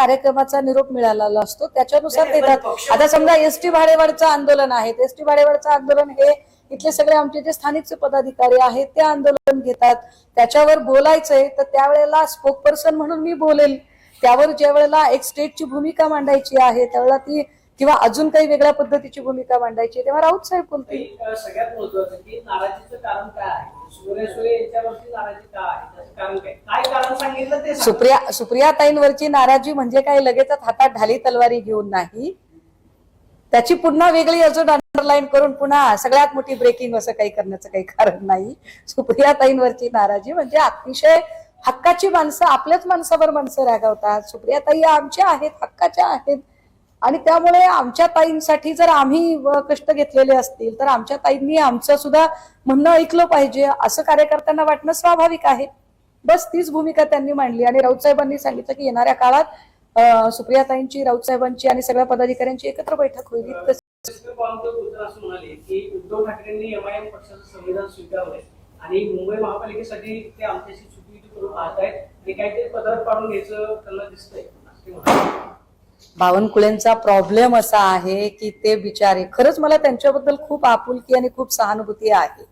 कार्यक्रमाचा निरोप मिळालेला असतो. त्याच्यानुसार ते जातात. आता समजा एसटी भाडेवाढचं आंदोलन आहे. एसटी भाडेवाढचं आंदोलन हे इथले सगळे आमचे जे स्थानिकचे पदाधिकारी आहेत ते आंदोलन घेतात. त्याच्यावर बोलायचंय तर त्यावेळेला स्पोक पर्सन म्हणून मी बोलेल. त्यावर ज्या वेळेला एक स्टेटची भूमिका मांडायची आहे त्यावेळेला ती किंवा अजून काही वेगळ्या पद्धतीची भूमिका मांडायची तेव्हा राऊत साहेब बोलतील सगळ्यात महत्वाचं की नाराजीचं कारण काय आहे? यांच्यावरती नाराजी का आहे? त्याचं कारण काय? काय कारण सांगितलं ते सांगा. सुप्रिया सुप्रियाताईंवरची नाराजी म्हणजे काय? लगेचच हातात ढाली तलवारी घेऊन नाही. त्याची पुन्हा वेगळी अजून अंडरलाईन करून पुन्हा सगळ्यात मोठी ब्रेकिंग असं काही करण्याचं काही कारण नाही. सुप्रियाताईंवरची नाराजी म्हणजे अतिशय हक्काची माणसं आपल्याच माणसावर माणसं रागवतात. सुप्रियाताई आमच्या आहेत हक्काच्या आहेत. आणि त्यामुळे आमच्या ताईंसाठी जर आम्ही कष्ट घेतलेले असतील तर आमच्या ताईंनी आमचं सुद्धा म्हणणं ऐकलं पाहिजे. असं कार्यकर्त्यांना वाटणं स्वाभाविक आहे. बस तीच भूमिका त्यांनी मांडली. आणि राऊत साहेबांनी सांगितलं की येणाऱ्या काळात अं, सुप्रियाताईंची राऊत साहेबांची आणि सगळ्या पदाधिकाऱ्यांची एकत्र बैठक होईल. इतकंच उद्धव ठाकरेंनी एमआयएम पक्षाचं संविधान स्वीकारलंय. आणि मुंबई महापालिकेसाठी ते आमच्याशी चुकी करून पाहत आहेत ते काहीतरी पदार्थ पाडून घ्यायचं त्यांना दिसतंय. बावनकुळेंचा प्रॉब्लेम असा आहे की ते बिचारे खरंच मला त्यांच्याबद्दल खूप आपुलकी आणि खूप सहानुभूती आहे.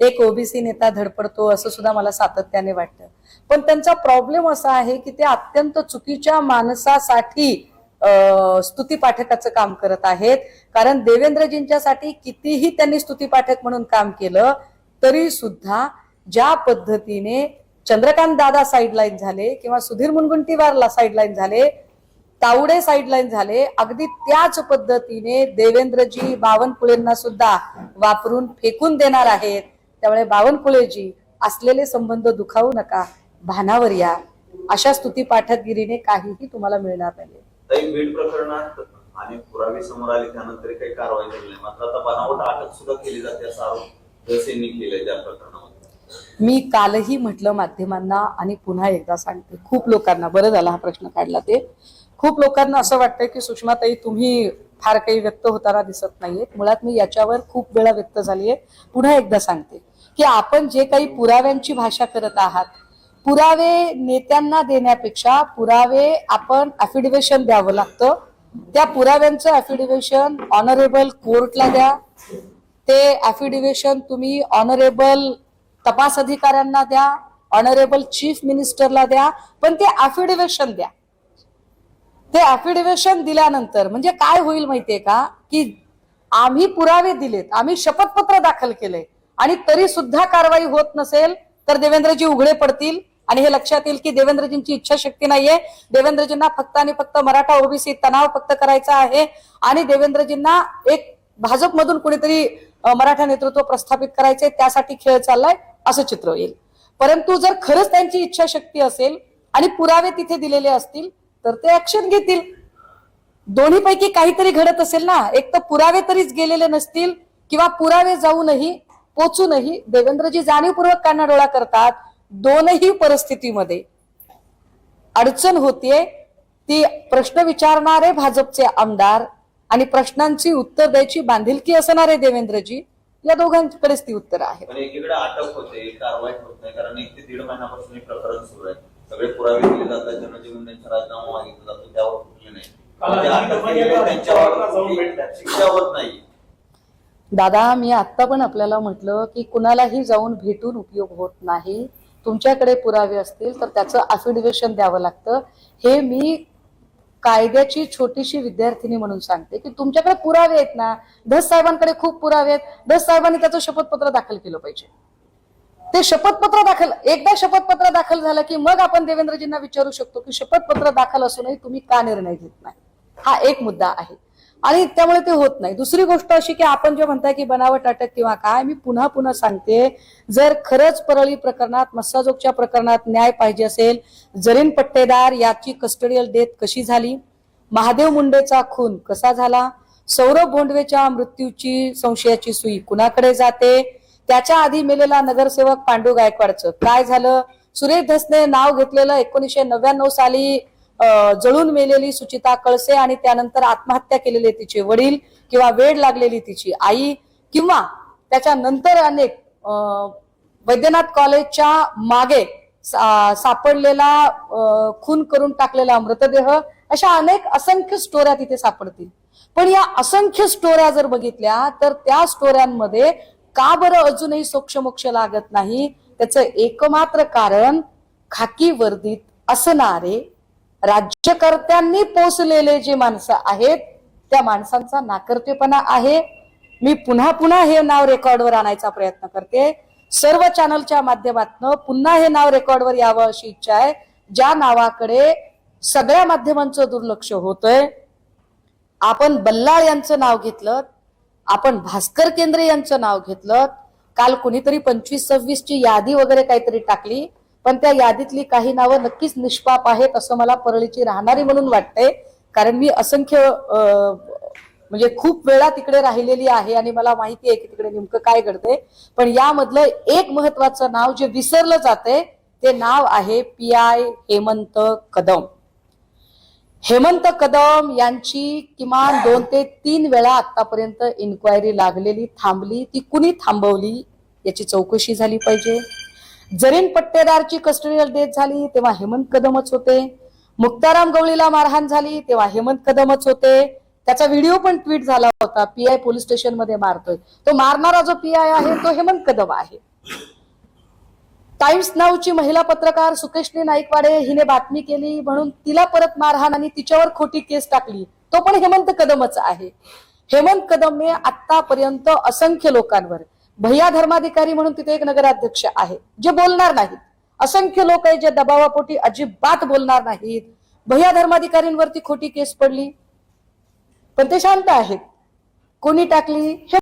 एक ओबीसी नेता धडपडतो असं सुद्धा मला सातत्याने वाटतं. पण त्यांचा प्रॉब्लेम असा आहे की ते अत्यंत चुकीच्या माणसासाठी स्तुती पाठकाचं काम करत आहेत. कारण देवेंद्रजींच्यासाठी कितीही त्यांनी स्तुती पाठक म्हणून काम केलं तरी सुद्धा ज्या पद्धतीने चंद्रकांत दादा साईडलाईन झाले किंवा सुधीर मुनगुंटीवारला साईडलाईन झाले तावडे साईडलाईन झाले. अगदी त्याच पद्धतीने देवेंद्रजी बावनकुळेंना सुद्धा वापरून फेकून देणार आहेत. त्यामुळे बावनकुळेजी असलेले संबंध दुखावू नका. भानावर या. अशा स्तुती पाठकगिरीने काहीही तुम्हाला मिळणार नाही प्रकरणात पुरावे समोर आले त्यानंतर काही कारवाई झाली नाही. मात्र आता बनावट अटक सुद्धा केली जाते असा आरोप जसेंनी केलाय त्या प्रकरणामध्ये. मी कालही म्हटलं माध्यमांना आणि पुन्हा एकदा सांगते खूप लोकांना. बरं झाला हा प्रश्न काढला ते. खूप लोकांना असं वाटतंय की सुषमाताई तुम्ही फार काही व्यक्त होताना दिसत नाहीये मुळात मी याच्यावर खूप वेळा व्यक्त झाली आहे पुन्हा एकदा सांगते की आपण जे काही पुराव्यांची भाषा करत आहात पुरावे नेत्यांना देण्यापेक्षा पुरावे आपण अफिडेव्हिशन द्यावं लागतं. त्या पुराव्यांचं अफिडेव्हिशन ऑनरेबल कोर्टला द्या. ते अफिडेव्हिशन तुम्ही ऑनरेबल तपास अधिकाऱ्यांना द्या ऑनरेबल चीफ मिनिस्टरला द्या पण ते अफिडेव्हिशन द्या. ते अफिडेव्हिशन दिल्यानंतर म्हणजे काय होईल माहितीये का? की आम्ही पुरावे दिलेत आम्ही शपथपत्र दाखल केलंय आणि तरी सुद्धा कारवाई होत नसेल तर देवेंद्रजी उघडे पडतील. आणि हे लक्षात येईल की देवेंद्रजींची इच्छाशक्ती नाहीये. देवेंद्रजींना फक्त आणि फक्त मराठा ओबीसी तणाव फक्त करायचा आहे. आणि देवेंद्रजींना एक भाजपमधून कुणीतरी मराठा नेतृत्व प्रस्थापित करायचंय त्यासाठी खेळ चाललाय असं चित्र येईल. परंतु जर खरंच त्यांची इच्छाशक्ती असेल आणि पुरावे तिथे दिलेले असतील तर ते ऍक्शन घेतील. दोन्हीपैकी काहीतरी घडत असेल ना एक तर पुरावे तरीच गेलेले नसतील किंवा पुरावे जाऊनही पोचूनही देवेंद्रजी जाणीवपूर्वक कानाडोळा करतात दोनही परिस्थितीमध्ये. अडचण होतीये ती प्रश्न विचारणारे भाजपचे आमदार आणि प्रश्नांची उत्तर द्यायची बांधिलकी असणारे देवेंद्रजी या दोघांकडेच ती उत्तर आहेत एकीकडे अटक होते कारवाई होत नाही कारण एक ते दीड महिन्यापासून प्रकरण सुरू आहे. सगळे पुरावे दिले जातात. मुंडेंचा राजीनामा मागितला जातो त्यावर कुठले नाही. अटक केलेली त्यांच्यावर. शिक्षा होत नाही. दादा मी आत्ता पण आपल्याला म्हटलं की कुणालाही जाऊन भेटून उपयोग होत नाही. तुमच्याकडे पुरावे असतील तर त्याचं अफिडेव्हिशन द्यावं लागतं. हे मी कायद्याची छोटीशी विद्यार्थिनी म्हणून सांगते की तुमच्याकडे पुरावे आहेत ना धस साहेबांकडे खूप पुरावे आहेत. धस साहेबांनी त्याचं शपथपत्र दाखल केलं पाहिजे. ते शपथपत्र दाखल एकदा शपथपत्र दाखल झालं की मग आपण देवेंद्रजींना विचारू शकतो की शपथपत्र दाखल असूनही तुम्ही का निर्णय घेत नाही? हा एक मुद्दा आहे. आणि त्यामुळे ते होत नाही. दुसरी गोष्ट अशी की आपण जे म्हणताय की बनावट अटक किंवा काय मी पुन्हा पुन्हा सांगते जर खरंच परळी प्रकरणात मस्साजोगच्या प्रकरणात न्याय पाहिजे असेल जरीन पट्टेदार याची कस्टडियल डेथ कशी झाली महादेव मुंडेचा खून कसा झाला सौरभ भोंडवेच्या मृत्यूची संशयाची सुई कुणाकडे जाते त्याच्या आधी मेलेला नगरसेवक पांडू गायकवाडचं. काय झालं? सुरेश धसने नाव घेतलेलं एकोणीसशे नव्याण्णव साली जळून मेलेली सुचिता कळसे आणि त्यानंतर आत्महत्या केलेले तिचे वडील किंवा वेळ लागलेली तिची आई किंवा त्याच्यानंतर अनेक वैद्यनाथ कॉलेजच्या मागे सा- सापडलेला खून करून टाकलेला मृतदेह अशा अनेक असंख्य स्टोऱ्या तिथे सापडतील. पण या असंख्य स्टोऱ्या जर बघितल्या तर त्या स्टोऱ्यांमध्ये का बरं अजूनही सोक्षमोक्ष लागत नाही? त्याचं एकमात्र कारण खाकी वर्दीत असणारे राज्यकर्त्यांनी पोचलेले जे माणसं आहेत त्या माणसांचा नाकर्तेपणा आहे. मी पुन्हा पुन्हा हे नाव रेकॉर्डवर आणायचा प्रयत्न करते. सर्व चॅनलच्या माध्यमातून पुन्हा हे नाव रेकॉर्डवर यावं अशी इच्छा आहे. ज्या नावाकडे सगळ्या माध्यमांचं दुर्लक्ष होतंय आपण बल्लाळ यांचं नाव घेतलं आपण भास्कर केंद्रे यांचं नाव घेतलं काल कुणीतरी पंचवीस सव्वीस ची यादी वगैरे काहीतरी टाकली पण त्या यादीतली काही नावं नक्कीच निष्पाप आहेत असं मला परळीची राहणारी म्हणून वाटतंय. कारण मी असंख्य म्हणजे खूप वेळा तिकडे राहिलेली आहे आणि मला माहिती आहे की तिकडे नेमकं काय घडते पण यामधलं एक महत्वाचं नाव जे विसरलं जाते ते नाव आहे पी आय हेमंत कदम. हेमंत कदम यांची किमान दोन ते तीन वेळा आतापर्यंत इन्क्वायरी लागलेली थांबली. ती कुणी थांबवली याची चौकशी झाली पाहिजे. जरीन पट्टेदारची कस्टडियल डेथ झाली तेव्हा हेमंत कदमच होते. मुक्ताराम गवळीला मारहाण झाली तेव्हा हेमंत कदमच होते. त्याचा व्हिडिओ पण ट्विट झाला होता. पीआय पोलीस स्टेशनमध्ये मारतोय. तो मारणारा जो पीआय आहे तो हेमंत कदम आहे. टाइम्स नावची महिला पत्रकार सुकेशनी नाईकवाडे हिने बातमी केली म्हणून तिला परत मारहाण आणि तिच्यावर खोटी केस टाकली. तो पण हेमंत कदमच आहे. हेमंत कदमने आतापर्यंत असंख्य लोकांवर भैया धर्माधिकारी म्हणून तिथे एक नगराध्यक्ष आहे जे बोलणार नाहीत. असंख्य लोक आहे जे दबावापोटी अजिबात बोलणार नाहीत. भैया धर्माधिकारींवरती खोटी केस पडली. पण ते शांत आहेत. कोणी टाकली हे